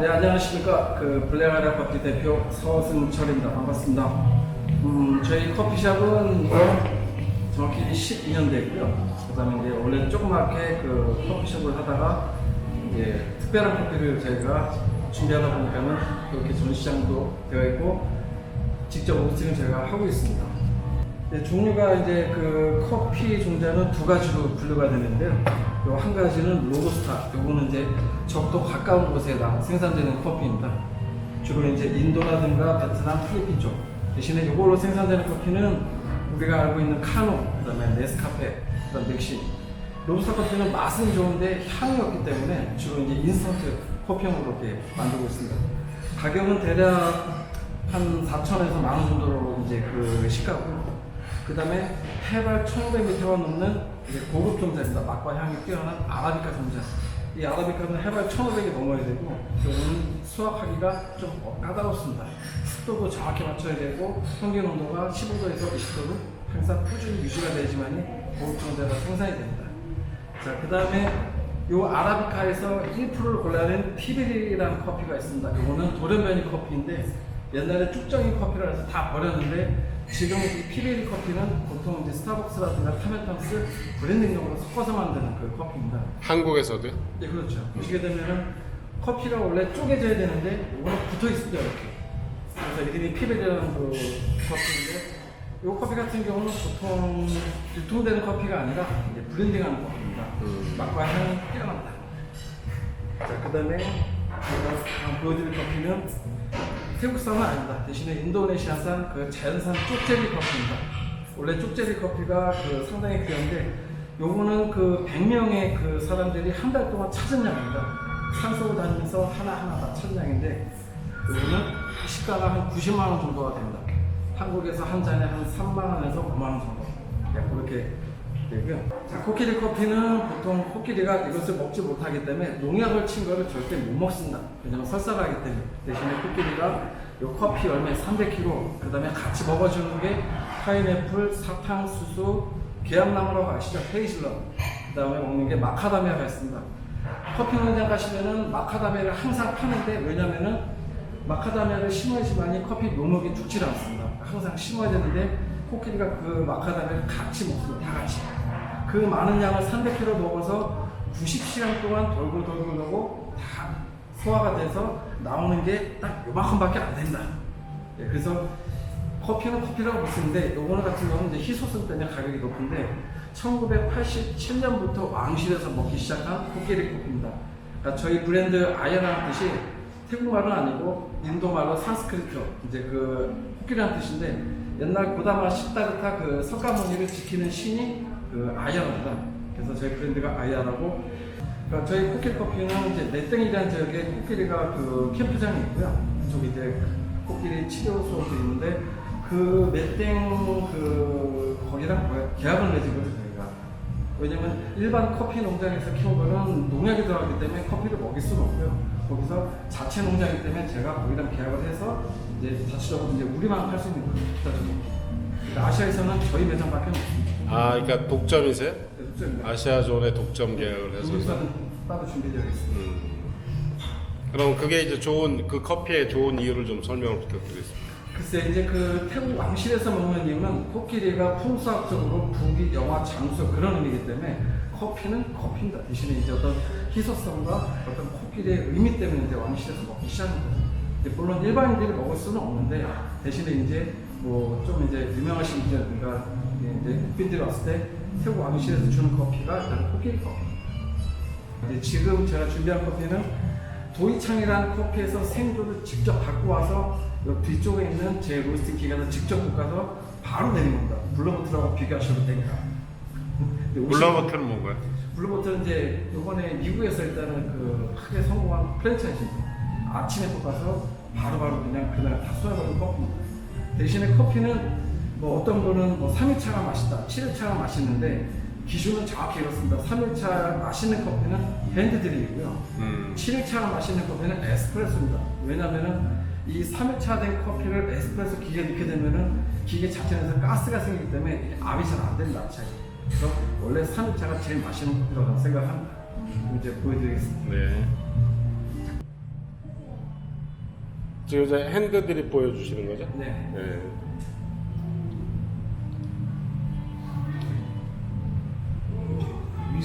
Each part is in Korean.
네 안녕하십니까 그 블랙아라 커피 대표 서승철입니다 반갑습니다. 음 저희 커피숍은 정확히 12년 됐고요. 그 다음에 이제 원래 조그맣게 그 커피숍을 하다가 이제 특별한 커피를 저희가 준비하다 보니까는 그렇게 전시장도 되어 있고 직접 오스팅을 제가 하고 있습니다. 네, 종류가 이제 그 커피 종자는 두 가지로 분류가 되는데요. 요 한 가지는 로부스타. 요거는 이제 적도 가까운 곳에다 생산되는 커피입니다. 주로 이제 인도라든가 베트남, 필리핀 쪽. 대신에 요걸로 생산되는 커피는 우리가 알고 있는 카노, 그다음에 네스카페, 그다음 맥시. 로부스타 커피는 맛은 좋은데 향이 없기 때문에 주로 이제 인스턴트 커피형으로 이렇게 만들고 있습니다. 가격은 대략 한 4천에서 만 원 정도로 이제 그 시가고요. 그 다음에 해발 1500m가 넘는 이제 고급 종자입니다. 맛과 향이 뛰어난 아라비카 종자. 이 아라비카는 해발 1500이 넘어야 되고, 이거는 수확하기가 좀 까다롭습니다. 습도도 정확히 맞춰야 되고, 평균 온도가 15도에서 20도로 항상 꾸준히 유지가 되지만이 고급 종자가 생산이 됩니다. 자, 그 다음에 요 아라비카에서 1%를 골라낸 피베리라는 커피가 있습니다. 이거는 돌연변이 커피인데 옛날에 쭉정이 커피라 해서 다 버렸는데 지금 이 피베리 커피는 보통 이제 스타벅스라든가 타메탄스 브랜딩용으로 섞어서 만드는 그 커피입니다. 한국에서도요? 네, 그렇죠. 보시게 되면은 커피가 원래 쪼개져야 되는데 이거는 붙어 있습니다, 이렇게. 그래서 이름이 피베리라는 그 커피인데 이 커피 같은 경우는 보통 유통되는 커피가 아니라 이제 브랜딩하는 커피입니다. 음. 맛과 향이 뛰어납니다. 자, 그 다음에 제가 다음 보여드릴 커피는 태국산은 아닙니다. 대신에 인도네시아산 그 자연산 쪽제비 커피입니다. 원래 쪽제비 커피가 그 상당히 귀한데 요거는 그 100명의 그 사람들이 한 달 동안 찾은 양입니다. 산속을 다니면서 하나하나 다 찾은 양인데 요거는 시가가 한 90만 원 정도가 됩니다. 한국에서 한 잔에 한 3만 원에서 5만 원 정도. 네, 그렇게 되고요. 자, 코끼리 커피는 보통 코끼리가 이것을 먹지 못하기 때문에 농약을 친 거를 절대 못 먹습니다. 왜냐면 설사하기 때문에. 대신에 코끼리가 이 커피 열매 300kg, 그 다음에 같이 먹어주는 게 파인애플, 사탕, 수수, 계암나무라고 아시죠? 헤이즐넛. 그 다음에 먹는 게 마카다미아가 있습니다. 커피 농장 가시면은 마카다미아를 항상 파는데 왜냐면은 마카다미아를 심어야지만이 커피 묘목이 죽지 않습니다. 항상 심어야 되는데 코끼리가 그 마카다미아를 같이 먹습니다. 다 같이. 그 많은 양을 300kg 먹어서 90시간 동안 돌고 돌고 돌고 다 소화가 돼서 나오는 게 딱 요만큼밖에 안 된다. 예, 그래서 커피는 커피라고 부르는데 요거는 같은 경우는 이제 희소성 때문에 가격이 높은데 1987년부터 왕실에서 먹기 시작한 코끼리 커피입니다. 그러니까 저희 브랜드 아야라는 뜻이 태국말은 아니고 인도말로 산스크리트 이제 그 코끼리라는 뜻인데 옛날 고다마 시다르타 그 석가모니를 지키는 신이 그 아야입니다. 그래서 저희 브랜드가 아야라고 그러니까 저희 코끼리 커피는 이제 내땡이라는 지역에 코끼리가 그 캠프장이 있고요. 그쪽에 이제 코끼리 치료소도 있는데 그 맷땡 그 거기랑 뭐야 계약을 맺은 거죠 저희가. 왜냐면 일반 커피 농장에서 거는 농약이 들어가기 때문에 커피를 먹일 수는 없고요. 거기서 자체 농장이기 때문에 제가 거기랑 계약을 해서 이제 자체적으로 이제 우리만 팔 수 있는 거예요. 그러니까 아시아에서는 저희 매장밖에 없습니다. 아, 그러니까 독점이세요? 그래서 아시아존에 독점 계약을 해서. 중국산은 따로 준비되어 있습니다. 음. 그럼 그게 이제 좋은 그 커피의 좋은 이유를 좀 설명을 부탁드리겠습니다. 글쎄 이제 그 태국 왕실에서 먹는 이유는 코끼리가 풍수학적으로 북이 영화 장수 그런 의미이기 때문에 커피는 커피입니다. 대신에 이제 어떤 희소성과 어떤 코끼리의 의미 때문에 이제 왕실에서 먹기 시작한 거죠. 물론 일반인들이 먹을 수는 없는데 대신에 이제 뭐 좀 이제 유명하신 분들과 이제 국빈들이 왔을 때 태국 왕실에서 주는 커피가 일단 코끼리 커피. 지금 제가 준비한 커피는 도이창이라는 커피에서 생두를 직접 갖고 와서 요 뒤쪽에 있는 제 로스팅 기관을 직접 볶아서 바로 내린 겁니다. 블루버터라고 비교하셔도 됩니다. 블라버트는 뭔가요? 블루버터는 이제 요번에 미국에서 일단은 그 크게 성공한 프랜차이즈입니다. 아침에 볶아서 바로바로 그냥 그날 다 쏘아버린 커피입니다. 대신에 커피는 뭐 어떤 분은 뭐 3일차가 맛있다, 7일차가 맛있는데 기준은 정확히 이렇습니다. 3일차 맛있는 커피는 핸드드립이고요. 음. 7일차 맛있는 커피는 에스프레소입니다. 왜냐면은 이 3일차 된 커피를 에스프레소 기계에 넣게 되면은 기계 자체에서 가스가 생기기 때문에 이게 압이 잘 안 된다. 차이. 그래서 원래 3일차가 제일 맛있는 커피라고 생각합니다. 그럼 이제 보여드리겠습니다. 네. 지금 이제 핸드 드립 보여주시는 거죠? 네. 네. 미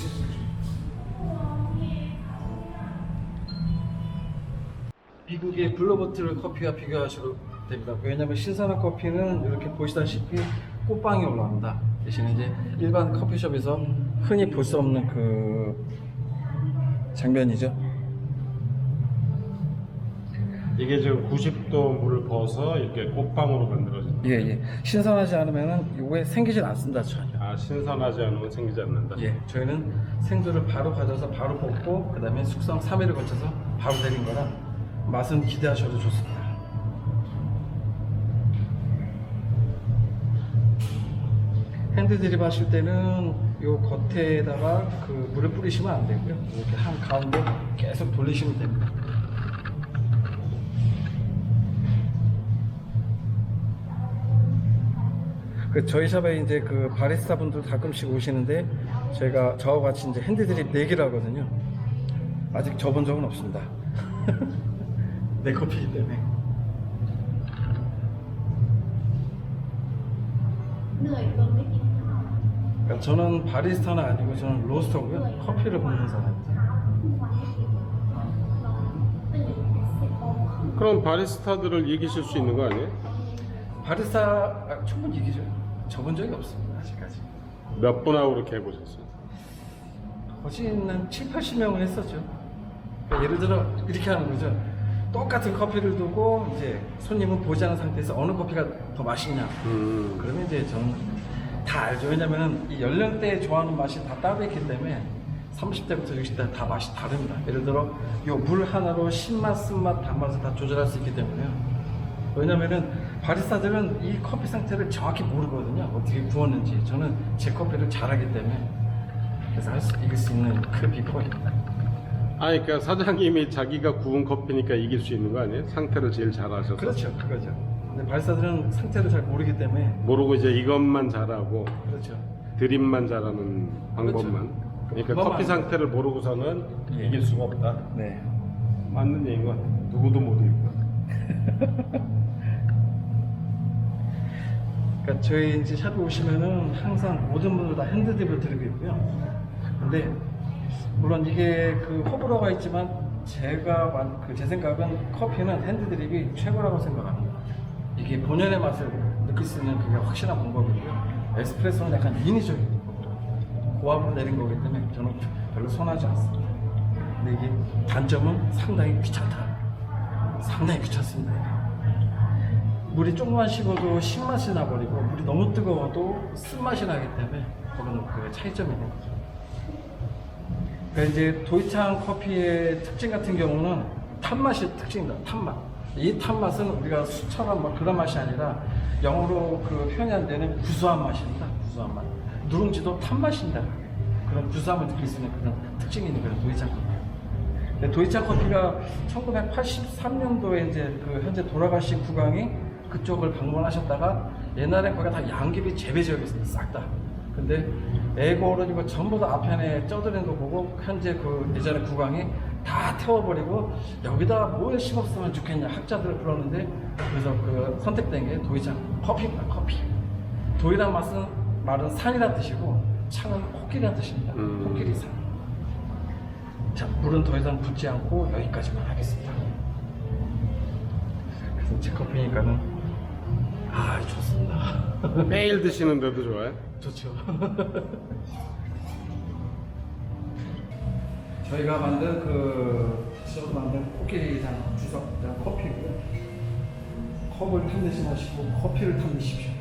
국의 블루보틀 커피와 비교하셔도 됩니다. 왜냐하면 신선한 커피는 이렇게 보시다시피 꽃빵이 올라옵니다. 대신에 이제 일반 커피숍에서 흔히 볼 수 없는 그 장면이죠. 이게 지금 90도 물을 부어서 이렇게 꽃빵으로 만들어진. 예, 예. 신선하지 않으면은 이게 생기질 않습니다, 전혀. 아 신선하지 않으면 생기지 않는다. 예, 저희는 생두를 바로 가져서 바로 볶고 그다음에 숙성 3일을 거쳐서 바로 내린 거라 맛은 기대하셔도 좋습니다. 핸드 드립 하실 때는 요 겉에다가 그 물을 뿌리시면 안 되고요. 이렇게 한 가운데 계속 돌리시면 됩니다. 그 저희 샵에 이제 그 바리스타 분들 가끔씩 오시는데 저희가 저와 같이 이제 핸드드립 내기를 하거든요. 아직 접은 적은 없습니다. 내 커피이기 때문에. เหนื่อยจนไม่กินข้าว 그러니까 저는 바리스타는 아니고 저는 로스터고요. 커피를 볶는 사람입니다. ทุกวันไม่กินเราตื่นสิบโมงครึ่ง 그럼 바리스타들을 이기실 수 있는 거 아니에요? 바리스타 아, 충분히 이기죠. 접은 적이 없습니다. 아직까지. 몇 분하고 그렇게 해보셨어요? 거진 한 7, 80명을 했었죠. 그러니까 예를 들어 이렇게 하는 거죠. 똑같은 커피를 두고 이제 손님은 보지 않은 상태에서 어느 커피가 더 맛있냐. 음. 그러면 이제 저는 다 알죠. 왜냐면 이 연령대에 좋아하는 맛이 다 따로 있기 때문에 30대부터 60대 다 맛이 다릅니다. 예를 들어 이물 하나로 신맛, 쓴맛, 단맛을 다 조절할 수 있기 때문에요. 왜냐면은 바리스타들은 이 커피 상태를 정확히 모르거든요. 어떻게 구웠는지. 저는 제 커피를 잘하기 때문에 그래서 할 수, 이길 수 있는 그 비법입니다. 아니 그러니까 사장님이 자기가 구운 커피니까 이길 수 있는 거 아니에요? 상태를 제일 잘 아셔서. 그렇죠. 그거죠. 근데 바리스타들은 상태를 잘 모르기 때문에 모르고 이제 이것만 잘하고 그렇죠. 드립만 잘하는 방법만. 그러니까 커피 상태를 모르고서는 예. 이길 수가 없다. 네. 맞는 얘기인 것 같아요. 누구도 못 이길 것 그러니까 저희 이제 샵에 오시면은 항상 모든 분들 다 핸드드립을 드리고 있고요. 근데 물론 이게 그 호불호가 있지만 제가 만- 그제 생각은 커피는 핸드드립이 최고라고 생각합니다. 이게 본연의 맛을 느낄 수 있는 그게 확실한 방법이고요. 에스프레소는 약간 인위적인. 고압으로 내린 거기 때문에 저는 별로 선하지 않습니다. 근데 이게 단점은 상당히 귀찮다. 상당히 귀찮습니다. 물이 조금만 식어도 신맛이 나버리고 물이 너무 뜨거워도 쓴맛이 나기 때문에 거기는 그 차이점이 있는 거죠. 그러니까 이제 도이창 커피의 특징 같은 경우는 탄맛이 특징이다. 탄맛. 이 탄맛은 우리가 수처럼 막 그런 맛이 아니라 영어로 그 표현이 안 되는 구수한 맛입니다. 구수한 맛. 누룽지도 탄맛인다. 그런 구수함을 느낄 수 있는 그런 특징이 있는 그런 도이창 커피. 도이차 커피가 1983년도에 이제 그 현재 돌아가신 국왕이 그쪽을 방문하셨다가 옛날엔 거기가 다 양귀비 재배 지역이었습니다. 싹 다. 근데 어른이고 전부 다 앞편에 쪄들인 거 보고 현재 그 예전에 국왕이 다 태워버리고 여기다 뭘 심었으면 좋겠냐 학자들을 불렀는데 그래서 그 선택된 게 도이차 커피입니다. 커피. 도이란 맛은 말은 산이라 뜻이고 창은 코끼리라 뜻입니다. 음. 코끼리 산. 자, 물은 더 이상 붓지 않고 여기까지만 하겠습니다. 그래서 제 커피니까는 아 좋습니다. 매일 드시는데도 좋아요? 좋죠. 저희가 만든 그 직접 만든 코끼리장 주석장 커피고요. 컵을 탐내지 마시고 커피를 탐내십시오.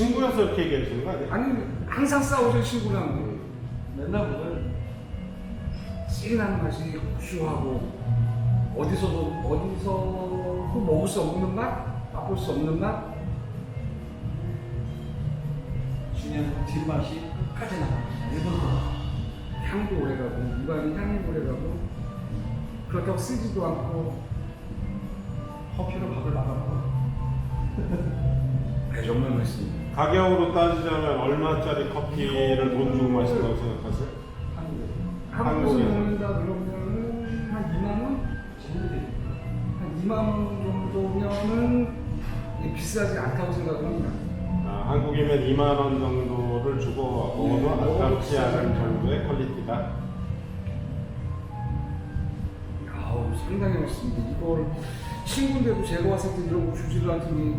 친구여서 이렇게 얘기하시는 거 아니에요? 아니 항상 싸우죠 친구랑 맨날 보면 찌른한 맛이 고소하고 어디서도 어디서도 먹을 수 없는 맛, 맛볼 수 없는 맛. 중요한 뒷맛이 끝까지 나갑니다. 일본도 향도 오래가고 입안이 향이 오래가고 그렇게 쓰지도 않고 커피로 밥을 나가고 네, 정말 맛있습니다. 가격으로 따지자면 얼마짜리 커피를 돈 주고 마신다고 생각하세요? 한국에 한국에. 먹는다 그러면은 한 2만 원? 한 2만 원 정도면은 비싸지 않다고 생각합니다. 아, 한국이면 2만 원 정도를 주고 먹어도 네, 아깝지 않은 정도의 퀄리티다. 아우 상당히 맛있습니다. 이걸 친구인데도 제가 왔을 때 이런 거 주지를 않더니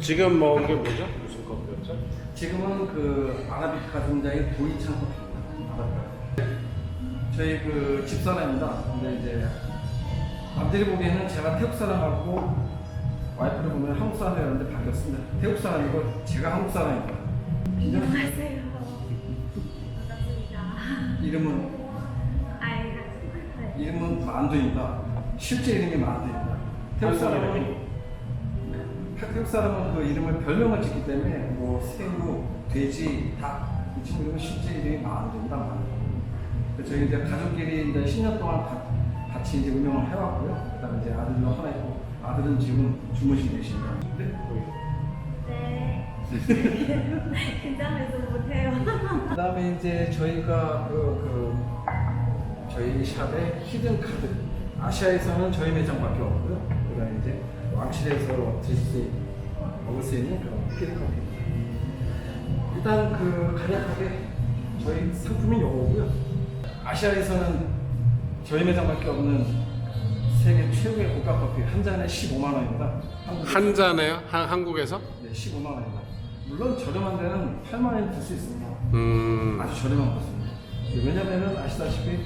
지금 먹은 게 뭐죠? 무슨 커피였죠? 지금은 그 아라비카 종자의 도이창 커피입니다. 아라비카. 저희 그 집사람입니다. 근데 이제 남들이 보기에는 제가 태국 사람하고 와이프를 보면 한국 사람이라는데 바뀌었습니다. 태국 사람이고 제가 한국 사람입니다. 긴장. 안녕하세요. 반갑습니다. 이름은 아이 네. 이름은 만두입니다. 실제 이름이 만두입니다. 태국 사람은 네. 태국 사람은 그 이름을 별명을 짓기 때문에 뭐 새우, 돼지, 닭 이 친구 이름은 실제 이름이 만두입니다. 만두. 그래서 저희 이제 가족끼리 이제 10년 동안 가- 같이 이제 운영을 해왔고요. 그다음에 이제 아들도 하나 있고 아들은 지금 주무시고 계십니다. 네. 네. 긴장해서 못해요. 그다음에 이제 저희가 그, 그 저희 샵의 히든 카드 아시아에서는 저희 매장밖에 없고요. 그다음에 이제 왕실에서 드실 수 있- 먹을 수 있는 그런 커피입니다. 일단 그 간략하게 저희 상품이 요거고요. 아시아에서는 저희 매장밖에 없는 세계 최고의 고가 커피 한 잔에 15만 원입니다. 한국에서 한 잔에요? 한, 한국에서? 네, 15만 원입니다. 물론 저렴한 데는 8만 원에 들수 있습니다. 음, 아주 저렴한 것입니다. 왜냐면은 아시다시피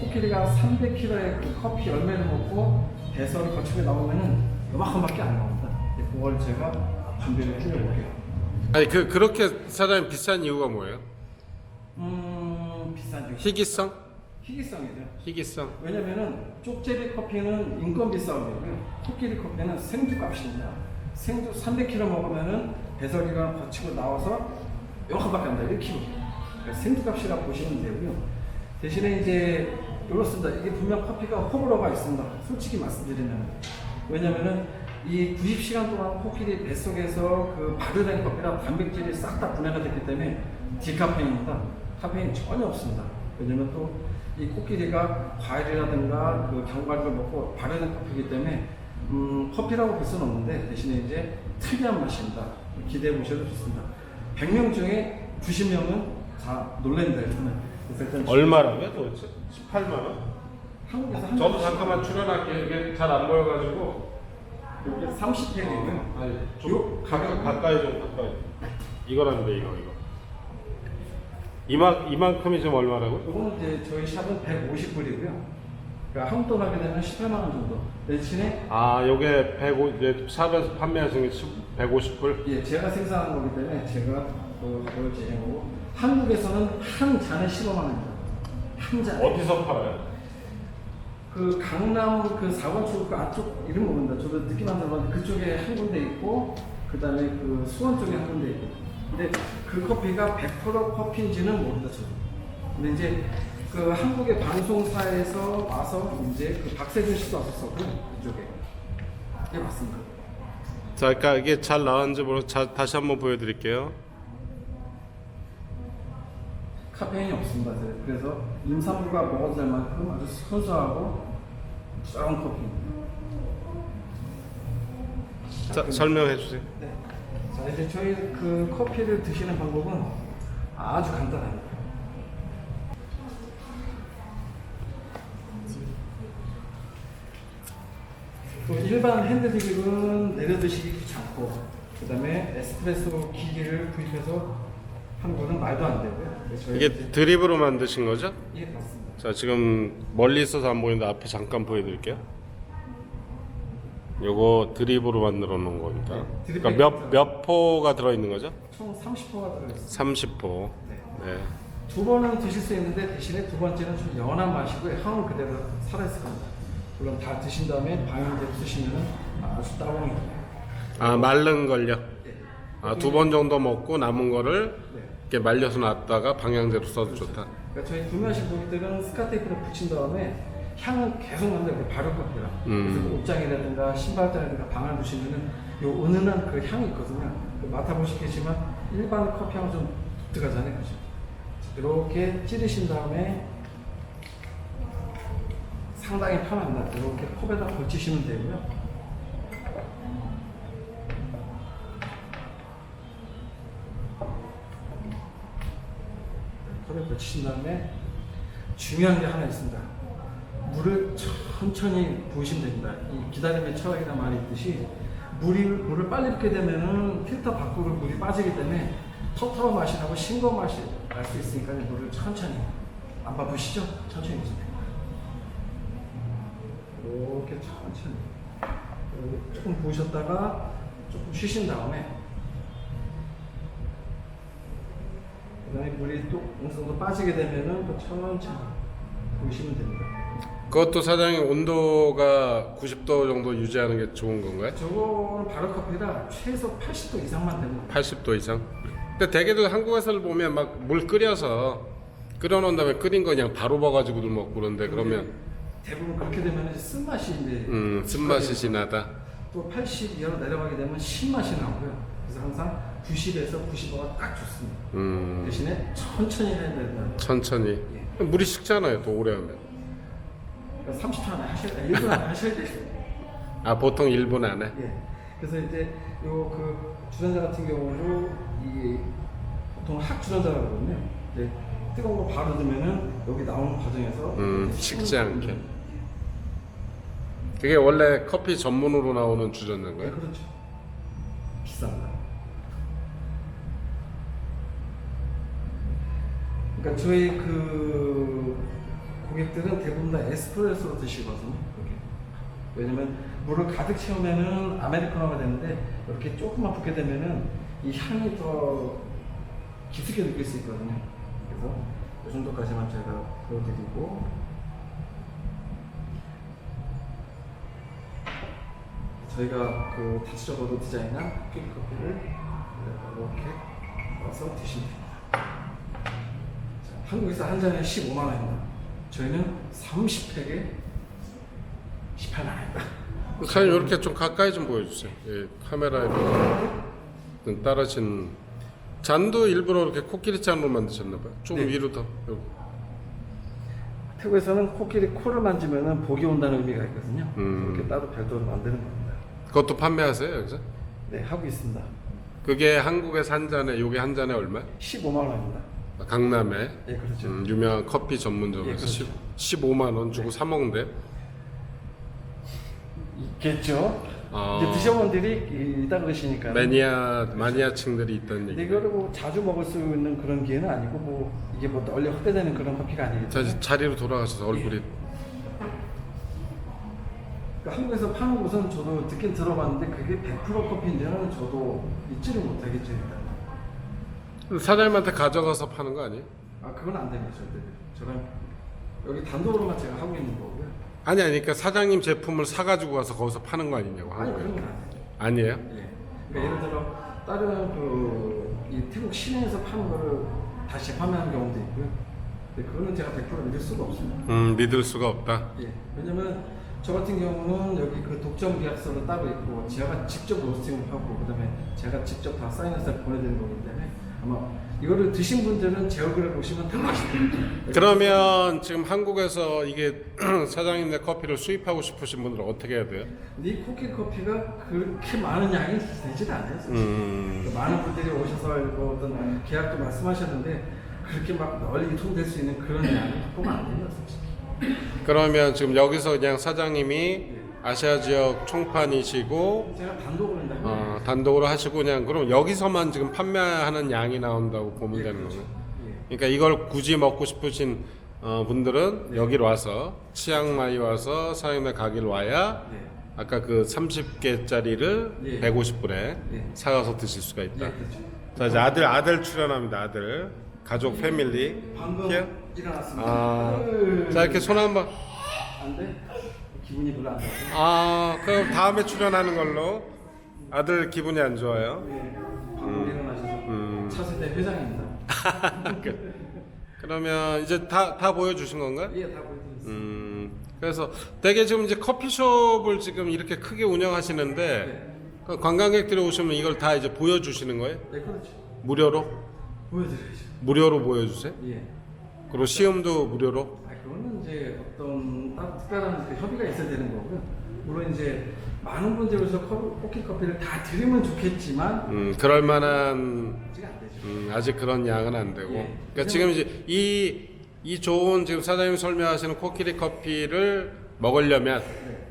코끼리가 300kg의 그 커피 열매를 먹고 배설을 거치고 나오면은 요만큼밖에 안 나옵니다. 근데 그걸 제가 준비를 해드려볼게요. 아니 그 그렇게 사장님 비싼 이유가 뭐예요? 음, 비싼 중. 희귀성? 희귀성이죠. 희귀성. 왜냐면은 쪽제비 커피는 인건비 싸움이고요. 코끼리 커피는 생두 값입니다. 생두 300kg 먹으면은 배설기가 거치고 나와서 요만큼밖에 안 돼요. 1kg. 그러니까 생두 값이라고 보시면 되고요. 대신에 이제 이렇습니다. 이게 분명 커피가 호불호가 있습니다. 솔직히 말씀드리면. 왜냐면은 이 90시간 동안 코끼리 뱃속에서 그 발효된 커피랑 단백질이 싹 다 분해가 됐기 때문에 디카페인입니다. 카페인 전혀 없습니다. 왜냐면 또 이 코끼리가 과일이라든가 그 견과류를 먹고 발효된 커피이기 때문에 음, 커피라고 볼 수는 없는데 대신에 이제 특이한 맛입니다. 기대해 보셔도 좋습니다. 100명 중에 90명은 다 놀랜다 얼마라고요 도대체? 18만 원? 한국에서 한 저도 잠깐만 출연할게요. 이게 잘 안 보여가지고. 이게 30팩이고요. 아니 좀 가까이 가까이 좀 가까이. 이거란데 이거 이거. 이만 이만큼이 지금 얼마라고? 이거는 이제 저희 샵은 150불이고요. 그러니까 한국 돈 하게 되면 18만 원 정도. 대신에 아 요게 105 이제 샵에서 판매하시는 게 150불. 예, 제가 생산한 거기 때문에 제가 그 가격을 제시한 거고 한국에서는 한 잔에 15만 원입니다. 한 잔. 어디서 팔아요? 그 강남 그 사관초그 안쪽 이름 모른다. 저도 듣기만 들었는데 그쪽에 한 군데 있고 그다음에 그 수원 쪽에 한 군데 있고. 근데 그 커피가 100% 커피인지는 모른다 저도. 근데 이제 그 한국의 방송사에서 와서 이제 그 박세준 씨도 왔었고 그쪽에. 예 맞습니다. 자, 그러니까 이게 잘 나왔는지 모르. 자, 다시 한번 보여드릴게요. 카페인이 없습니다. 네. 그래서 임산부가 먹어도 될 만큼 아주 순수하고 strong 커피입니다. 자, 설명해 주세요. 네. 자 이제 저희 그 커피를 드시는 방법은 아주 간단합니다. 그 일반 핸드드립은 내려 드시기 귀찮고 그 다음에 에스프레소 기기를 구입해서 하는 거는 말도 안 되고요. 저희 이게 드립으로 만드신 거죠? 예 맞습니다. 자, 지금 멀리 있어서 안 보이는데 앞에 잠깐 보여드릴게요. 요거 드립으로 만들어 놓은 겁니다. 네, 드립 그러니까 몇, 몇 포가 들어있는 거죠? 총 30호가 들어있습니다. 30포. 네. 네. 두 번은 드실 수 있는데 대신에 두 번째는 좀 연한 맛이고 향은 그대로 살아있을 겁니다. 물론 다 드신 다음에 방향제로 쓰시면 아주 따봉이 아, 마른 걸요? 네. 아, 두 번 정도 먹고 남은 거를 네. 이렇게 말려서 놨다가 방향제로 써도 좋다. 그러니까 저희 구매하신 고객들은 스카테이프를 붙인 다음에 향은 계속 나는데 그 발효커피라. 음. 그래서 그 옷장이라든가 신발장이라든가 방을 두시면은 요 은은한 그 향이 있거든요. 그 맡아보시겠지만 일반 커피하고 좀 독특하잖아요, 그죠? 이렇게 찌르신 다음에 상당히 편합니다. 이렇게 컵에다 걸치시면 되고요. 걸치신 다음에 중요한 게 하나 있습니다. 물을 천천히 부으시면 됩니다. 이 기다림의 철학이라 말이 있듯이 물이, 물을 빨리 붓게 되면은 필터 밖으로 물이 빠지기 때문에 터터로 맛이 나고 싱거 맛이 날 수 있으니까 물을 천천히 안 바쁘시죠? 천천히 부으세요. 이렇게 천천히 조금 부으셨다가 조금 쉬신 다음에 그 다음에 물이 또 어느 정도 빠지게 되면은 또 천천히 부으시면 됩니다. 그것도 사장님 온도가 90도 정도 유지하는 게 좋은 건가요? 저거는 바로 커피라 최소 80도 이상만 되면 80도 이상? 근데 대개도 한국에서 보면 막 물 끓여서 끓여놓은 다음에 끓인 거 그냥 바로 봐가지고도 먹고 그런데 그러면 대부분 그렇게 되면 이제 쓴맛이 이제 음 쓴맛이 진하다 또 80 이하로 내려가게 되면 신맛이 나고요. 그래서 항상 90에서 95가 딱 좋습니다. 음 대신에 천천히 해야 된다. 천천히 물이 식잖아요 또 오래 하면 그러니까 30초 안에 하셔야 돼. 1분 안에 하셔야 돼요. 아 보통 1분 안에 예. 그래서 이제 요 그 주전자 같은 경우도 이게 보통 학 주전자라고 그러거든요. 이제 뜨거운 거 바로 넣으면은 여기 나오는 과정에서 음 식지 않게 그게 원래 커피 전문으로 나오는 네, 주전자인가요? 그렇죠. 그러니까 저희 그 고객들은 대부분 다 에스프레소로 드시거든요. 그렇게. 왜냐면 물을 가득 채우면은 아메리카노가 되는데 이렇게 조금만 붓게 되면은 이 향이 더 깊숙이 느낄 수 있거든요. 그래서 이 정도까지만 제가 보여드리고 저희가 그 다시적으로 디자인한 쿠키 커피를 이렇게 넣어서 드시면 됩니다. 자, 한국에서 한 잔에 15만 원입니다. 저희는 30팩에 18만 원입니다. 사장님 이렇게 좀 가까이 좀 보여주세요 예, 카메라에 좀 떨어진 잔도 일부러 이렇게 코끼리 잔으로 만드셨나 봐요 조금 네. 위로 더 여기. 태국에서는 코끼리 코를 만지면 복이 온다는 의미가 있거든요. 음. 이렇게 따로 별도로 만드는 겁니다. 그것도 판매하세요 여기서? 네, 하고 있습니다. 그게 한국에서 한 잔에 요게 한 잔에 얼마? 15만 원입니다. 강남에 네, 그렇죠. 음, 유명한 커피 예, 전문점에서 그렇죠. 15만 원 주고 사 먹는데 있겠죠. 아. 이제 드셔본 분들이 있다 그러시니까. 매니아 마니아층들이 있다는 근데 얘기. 이거를 뭐 자주 먹을 수 있는 그런 기회는 아니고 뭐 이게 뭐 널리 확대되는 그런 커피가 아니기 자 때문에 이제 자리로 돌아가셔서 얼굴이 그러니까 한국에서 파는 곳은 저도 듣긴 들어봤는데 그게 100% 커피인지는 저도 잊지를 못하겠죠 일단 사장님한테 가져가서 파는 거 아니에요? 아 그건 안 됩니다 절대 저는 여기 단독으로만 제가 하고 있는 거고요 아니 아니 그러니까 사장님 제품을 사가지고 가서 거기서 파는 거 아니냐고 아니 한국에. 그런 건안 돼요 아니에요? 예. 그러니까 예를 들어 다른 그이 태국 시내에서 파는 거를 다시 재판매하는 경우도 있고요 근데 그거는 제가 100% 믿을 수가 없습니다 음 믿을 수가 없다. 예. 왜냐면 저 같은 경우는 여기 그 독점 계약서로 따로 있고 제가 직접 로스팅을 하고 그다음에 제가 직접 다 사인해서 보내드리는 거기 때문에 아마 이거를 드신 분들은 제 얼굴을 보시면 다 아십니다. 그러면 지금 한국에서 이게 사장님네 커피를 수입하고 싶으신 분들은 어떻게 해야 돼요? 이 코끼리 커피가 그렇게 많은 양이 되지는 않아요. 사실. 음, 많은 분들이 오셔서 이거 어떤 계약도 말씀하셨는데 그렇게 막 널리 유통될 수 있는 그런 양이 보면 안 됩니다. 사실. 그러면 지금 여기서 그냥 사장님이 아시아 지역 총판이시고 제가 단독으로 한다면 어, 단독으로 하시고 그냥 그럼 여기서만 지금 판매하는 양이 나온다고 보면 되는 거예요. 예. 그러니까 이걸 굳이 먹고 싶으신 어, 분들은 여기로 와서 치앙마이 와서 사장님의 가게를 와야 예. 아까 그 30개짜리를 예. 150불에 예. 사가서 드실 수가 예, 있다. 그렇죠. 자 이제 아들 아들 출연합니다. 아들 가족 패밀리. 방금 here. 일어났습니다. 아, 으, 자 이렇게 손 한번. 안 돼? 기분이 별로 안 좋아. 아 그럼 다음에 출연하는 걸로. 아들 기분이 안 좋아요. 예, 방금 일어나셔서 음. 차세대 회장입니다. 그러면 이제 다 다 보여주신 건가요? 예, 다 보여드렸습니다. 음 그래서 되게 지금 이제 커피숍을 지금 이렇게 크게 운영하시는데 네, 그 관광객들이 오시면 이걸 다 이제 보여주시는 거예요? 네 그렇죠. 무료로? 보여드려야죠. 무료로 보여주세요? 예. 그리고 시음도 무료로? 아, 그거는 이제 어떤 특별한 그 협의가 있어야 되는 거고요. 물론 이제 많은 분들에서 코끼리 커피를 다 드리면 좋겠지만 음, 그럴 만한 아직 안 되죠. 음, 아직 그런 양은 안 되고. 예. 그러니까 지금 이제 이, 이 좋은 지금 사장님이 설명하시는 코끼리 커피를 먹으려면 네.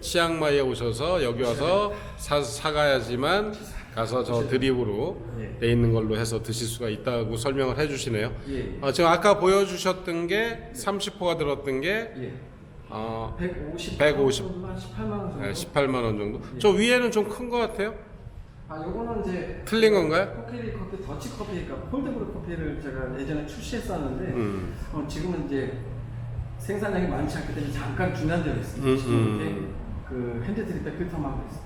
치앙마이에 오셔서 여기 와서 사, 사가야지만 가서 저 드립으로 예. 돼 있는 걸로 해서 드실 수가 있다고 설명을 해주시네요. 예. 어, 지금 아까 보여주셨던 게 30호가 들었던 게 예. 어, 150, 150. 18만 원 정도. 네, 18만 원 정도. 저 위에는 좀 큰 것 같아요. 아, 요거는 이제 틀린 건가요? 코끼리 커피, 더치 커피, 그러니까 폴드브루 커피를 제가 예전에 출시했었는데 음. 어, 지금은 이제 생산량이 많지 않기 때문에 잠깐 중단되어 있습니다. 음, 지금 음. 그 핸드 드립에 필터만 하고 있습니다.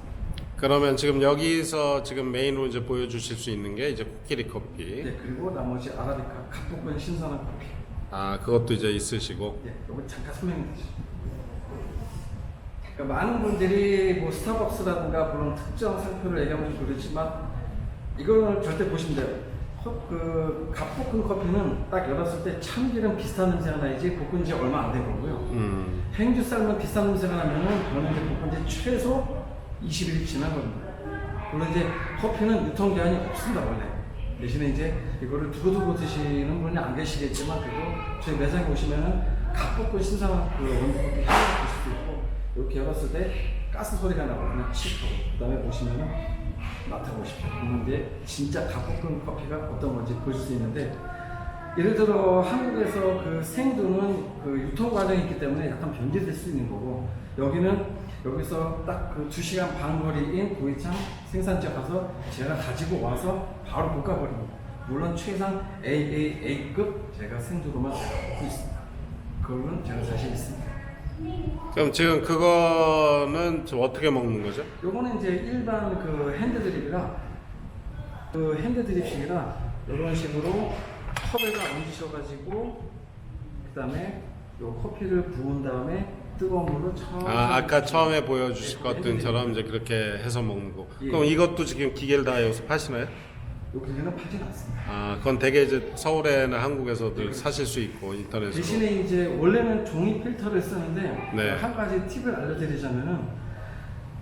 그러면 지금 여기서 지금 메인으로 이제 보여주실 수 있는 게 이제 코끼리 커피. 네, 그리고 나머지 아라비카 각복권 신선한 커피. 아 그것도 이제 있으시고. 네, 요거 잠깐 설명해 드리죠. 그러니까 많은 분들이 뭐 스타벅스라든가 그런 특정 상표를 얘기하면 좀 그렇지만 이거는 절대 보시면 돼요. 커- 그 갓볶은 커피는 딱 열었을 때 참기름 비슷한 냄새가 나야지 볶은 지 얼마 안 된 거고요. 음. 행주 쌀만 비싼 냄새가 나면은 그거는 이제 볶은 지 최소 20일이 지난 겁니다. 물론 이제 커피는 유통기한이 없습니다, 원래. 대신에 이제 이거를 두고두고 드시는 분이 안 계시겠지만, 그래도 저희 매장에 오시면은 갓볶은 신선한 그 원두커피 향을 보실 수 있고, 이렇게 열었을 때 가스 소리가 나거든요. 칙 하고. 그 다음에 보시면은 맡아보십시오. 이제 진짜 갓볶은 커피가 어떤 건지 보실 수 있는데, 예를 들어 한국에서 그 생두는 그 유통 과정이 있기 때문에 약간 변질될 수 있는 거고 여기는 여기서 딱 그 2시간 반 거리인 고이창 생산지에 가서 제가 가지고 와서 바로 볶아버립니다. 물론 최상 AAA급 제가 생두로만 제가 볶고 있습니다. 그거는 제가 자신 있습니다. 그럼 지금 그거는 좀 어떻게 먹는 거죠? 요거는 이제 일반 그 핸드드립이라 그 핸드드립식이라 이런 식으로 컵에다 얹으셔가지고 그 다음에 요 커피를 부은 다음에 뜨거운 물로 천천히 아 아까 처음에 보여주실 네, 것들처럼 이제 그렇게 해서 먹는 거. 예. 그럼 이것도 지금 기계를 다 여기서 파시나요? 요 기계는 팔진 않습니다. 아 그건 되게 이제 서울에나 한국에서들 사실 수 있고 인터넷으로. 대신에 이제 원래는 종이 필터를 쓰는데 네. 한 가지 팁을 알려드리자면은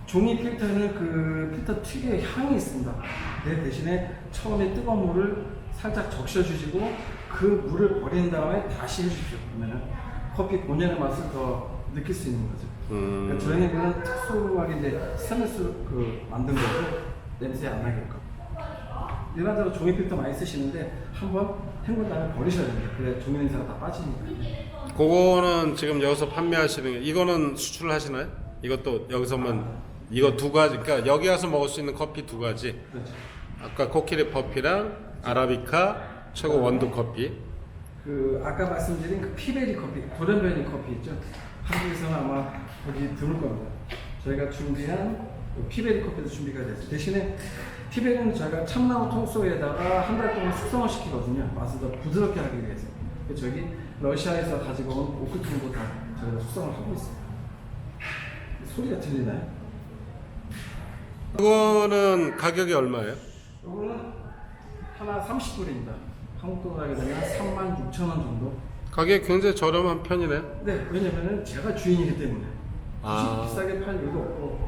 종이 필터는 그 필터 특유의 향이 있습니다. 그 대신에 처음에 뜨거운 물을 살짝 적셔주시고 그 물을 버린 다음에 다시 해주십시오. 그러면은 커피 본연의 맛을 더 느낄 수 있는 거죠. 음. 그러니까 저희는 그런 특수하게 이제 스테인리스 그 만든 거고 냄새 안 나게끔. 일반적으로 종이 필터 많이 쓰시는데 한번 헹군 다음에 버리셔야 됩니다. 그래 종이 냄새가 다 빠지니까. 그거는 지금 여기서 판매하시는 게 이거는 수출하시나요? 이것도 여기서만 이거 두 가지 그러니까 여기 와서 먹을 수 있는 커피 두 가지 그렇죠. 아까 코끼리 커피랑 아라비카 최고 원두 커피 그 아까 말씀드린 그 피베리 커피, 돌연변이 커피 있죠. 한국에서는 아마 거기 드물 겁니다. 저희가 준비한 그 피베리 커피도 준비가 됐어요. 대신에 피베리는 저희가 참나무 통소에다가 한 달 동안 숙성을 시키거든요. 맛을 더 부드럽게 하기 위해서. 그래서 저기 러시아에서 가지고 온 오크통도 다 저희가 숙성을 하고 있습니다. 소리가 들리나요? 그거는 가격이 얼마예요? 이거는 하나 30불입니다. 한국 돈으로 하게 되면 3만 6천 원 정도. 가격이 굉장히 저렴한 편이네 네, 왜냐면은 제가 주인이기 때문에 아. 굳이 비싸게 팔 이유도 없고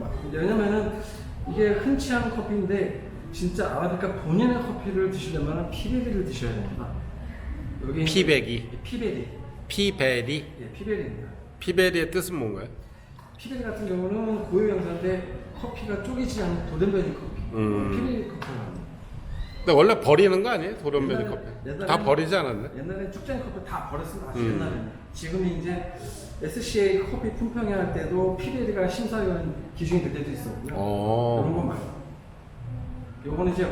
막- 왜냐면은 이게 흔치 않은 커피인데 진짜 아라비카 본연의 커피를 드시려면 피베리를 드셔야 됩니다. 여기 피베기. 피베리, 피베리 예, 피베리입니다. 피베리의 뜻은 뭔가요? 피베리 같은 경우는 고유 명사인데 커피가 쪼개지 않는 도덴베리 커피, 음. 피베리 커피라고 합니다. 근데 원래 버리는 거 아니에요? 도련변이 옛날에- 커피 옛날에- 다 버리지 않았네? 옛날에 쭉장이 커피 다 버렸습니다. 아주 음. 옛날에는. 지금이 이제 SCA 커피 품평회 할 때도 피베리가 심사위원 기준이 될 때도 있었고요. 어. 이런 건 말고. 요거는 이제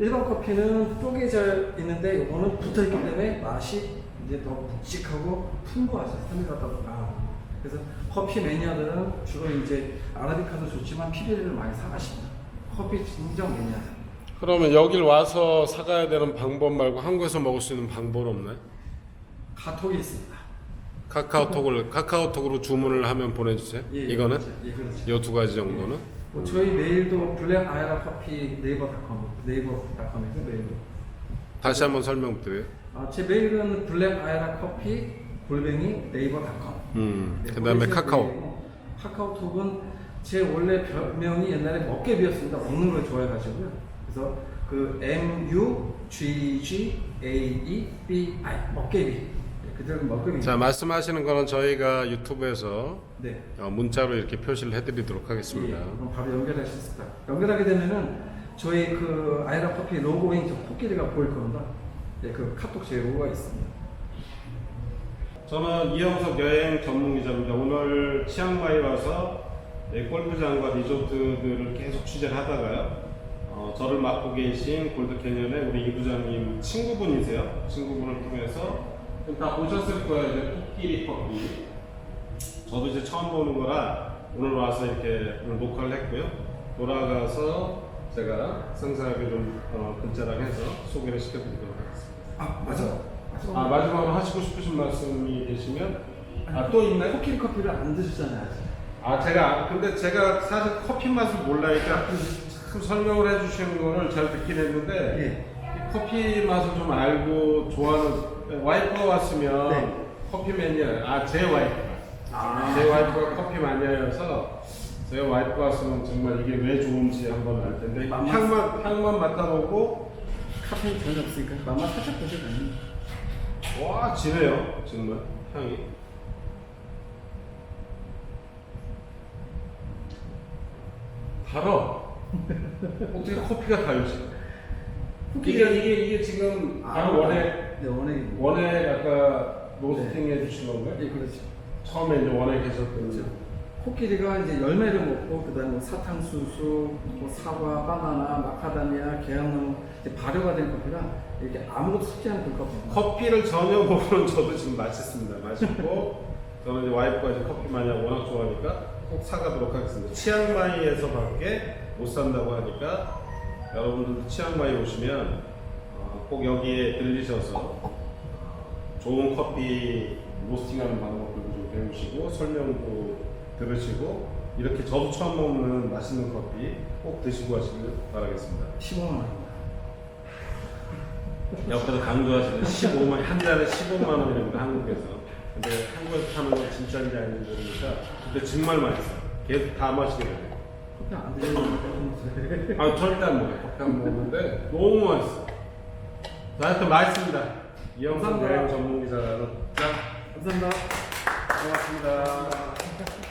일반 커피는 쪼개져 있는데 요거는 붙어 있기 때문에 맛이 이제 더 묵직하고 풍부하죠. 스타밀하다 보니까. 그래서 커피 매니아들은 주로 이제 아라비카도 좋지만 피베리를 많이 사가십니다. 커피 진정 매니아들. 그러면 여길 와서 사가야 되는 방법 말고 한국에서 먹을 수 있는 방법 없나요? 카톡이 있습니다. 카카오톡을 카카오톡으로 주문을 하면 보내주세요. 예, 이거는 그렇죠. 예, 그렇죠. 이두 가지 정도는 뭐 저희 메일도 블랙 아이라 커피 네이버닷컴 네이버닷컴에서 메일로. 다시 한번 설명 드려요. 아, 제 메일은 블랙 아이라 커피 골뱅이 네이버닷컴. 음, 네, 그다음에 거기서 카카오. 메일이고, 카카오톡은 제 원래 별명이 옛날에 먹개비였습니다. 먹는 걸 좋아해가지고요. 그래서 그 M U G G A E B I 먹개비. 네, 그대로 먹개비. 자 말씀하시는 거는 저희가 유튜브에서 네. 어, 문자로 이렇게 표시를 해드리도록 하겠습니다. 예, 그럼 바로 연결할 수 있을까요? 연결하게 되면은 저희 그 아이라 커피 로고인 저 코끼리가 보일 겁니다. 예, 그 카톡 제 로고가 있습니다. 저는 이영석 여행 전문 기자입니다. 오늘 치앙마이 와서 네, 골프장과 리조트들을 계속 취재를 하다가요. 어, 저를 맡고 계신 골드캐년의 우리 이 부장님 친구분이세요. 친구분을 통해서 다 보셨을 거예요. 이제 코끼리 커피. 저도 이제 처음 보는 거라 오늘 와서 이렇게 오늘 녹화를 했고요. 돌아가서 제가 상세하게 좀 어, 글자랑 해서 소개를 시켜드리도록 하겠습니다. 아 맞아. 아 마지막으로 하시고 싶으신 말씀이 계시면 아 또 있나요? 코끼리 커피를 안 드셨잖아요. 아직. 아 제가 근데 제가 사실 커피 맛을 몰라니까 참 설명을 해주시는 거를 잘 듣긴 했는데 이 커피 맛을 좀 알고 좋아하는 와이프가 왔으면 네. 커피 매니아 아제 와이프가 아. 제 와이프가 커피 마니아여서 제 와이프가 왔으면 정말 이게 왜 좋은지 한번 알 텐데 맛만- 향만 향만 맡아보고 카페인 전혀 없으니까 맛만 살짝 보셔가지고. 와 진해요 정말 향이 달아 어떻게 커피가 달지 이게 이게 이게 지금 바로 원액 네 원액. 원액 아까 로스팅 해주신 건가요? 예 그렇죠. 처음에 이제 원액 하셨던 그렇죠. 코끼리가 이제 열매를 먹고 그다음에 뭐 사탕수수, 뭐 사과, 바나나, 마카다미아, 계양나무 이제 발효가 된 커피가 이렇게 아무것도 섞지 않은 그 커피입니다. 커피를 전혀 모르는 저도 지금 맛있습니다. 맛있고 저는 이제 와이프가 이제 커피 마니아 워낙 좋아하니까 꼭 사가도록 하겠습니다. 치앙마이에서 밖에 못 산다고 하니까 여러분들도 치앙마이 오시면 어, 꼭 여기에 들리셔서 좋은 커피 로스팅하는 방법들도 좀 배우시고 설명도 들으시고 이렇게 저도 처음 먹는 맛있는 커피 꼭 드시고 하시길 바라겠습니다. 15만 원입니다. 옆에서 강조하시는 15만 한 달에 15만 원이랍니다 한국에서. 근데 한국에서 파는 건 진짜인지 아닌지 모르니까 근데 정말 맛있어. 요 계속 다 마시게 돼요. 커피 안 드시는 아 절대 안 먹어요. 커피 안 먹는데 너무 맛있어. 자, 하여튼 맛있습니다. 감사합니다. 여행 전문 기자는 자 감사합니다. 고맙습니다.